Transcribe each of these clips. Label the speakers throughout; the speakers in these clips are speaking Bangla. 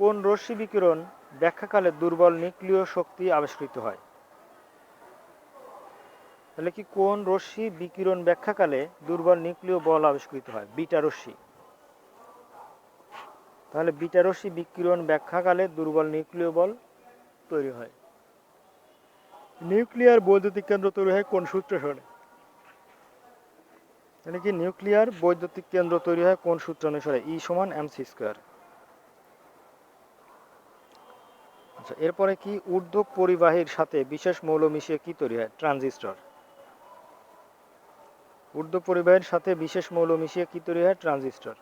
Speaker 1: কোন রশ্মি বিকিরণ ব্যাখ্যাকালে দুর্বল নিউক্লিয় শক্তি আবিষ্কৃত হয়? তাহলে কি কোন রশ্মি বিকিরণ ব্যাখ্যাকালে দুর্বল নিউক্লিয় বল আবিষ্কৃত হয়? বিটা রশ্মি। তাহলে বিটা রশ্মি বিকিরণ ব্যাখ্যাকালে দুর্বল নিউক্লিয় বল তৈরি হয়। নিউক্লিয়ার বৈদ্যুতিক কেন্দ্র তৈরি হয় কোন সূত্রে সরে তাহলে কি নিউক্লিয়ার বৈদ্যুতিক কেন্দ্র তৈরি হয় কোন সূত্র অনুসারে? ই সমান এম সি স্কোয়ার আচ্ছা এরপরে কি ঊর্ধ্ব পরিবাহীর সাথে বিশেষ মৌল মিশিয়ে কি তৈরি হয়? ট্রানজিস্টর। ঊর্ধ্ব পরিবাহীর সাথে বিশেষ মৌল মিশিয়ে কি তৈরি হয়? ট্রানজিস্টর।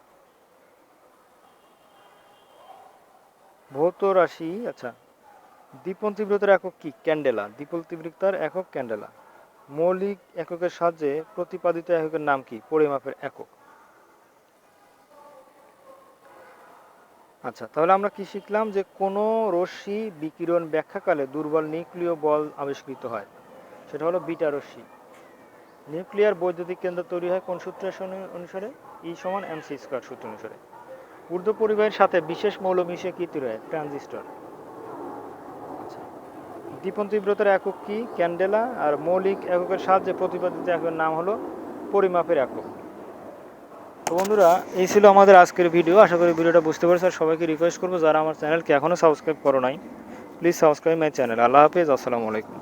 Speaker 1: ভৌত রাশি আচ্ছা দীপন তীব্রতার একক কি? ক্যান্ডেলা। দীপন তীব্রতার একক ক্যান্ডেলা। মৌলিক এককের সাহায্যে প্রতিপাদিত এককের নাম কি? পরিমাপের একক। আচ্ছা তাহলে আমরা কি শিখলাম যে কোনো রশ্মি বিকিরণ ব্যাখ্যাকালে দুর্বল নিউক্লিয় বল আবিষ্কৃত হয়? সেটা হলো বিটা রশ্মি। নিউক্লিয়ার বৈদ্যুতিক কেন্দ্র তৈরি হয় কোন সূত্রের সনে- অনুসারে? ই সমান এম সি স্কোয়ার সূত্র অনুসারে। ঊর্ধ্ব পরিবাহের সাথে বিশেষ মৌল মিশে কি তৈরি হয়? ট্রানজিস্টর। আচ্ছা দীপন তীব্রতার একক কি? ক্যান্ডেলা। আর মৌলিক এককের সাহায্যে প্রতিপাদিত এককের নাম হলো পরিমাপের একক। তো বন্ধুরা, এই ছিল আমাদের আজকের ভিডিও আশা করি ভিডিওটা বুঝতে পারছ। আর সবাইকে রিকোয়েস্ট করব, যারা আমার চ্যানেলকে এখনও সাবস্ক্রাইব করো নাই please subscribe my channel Allah হাফিজ, আসসালামু আলাইকুম।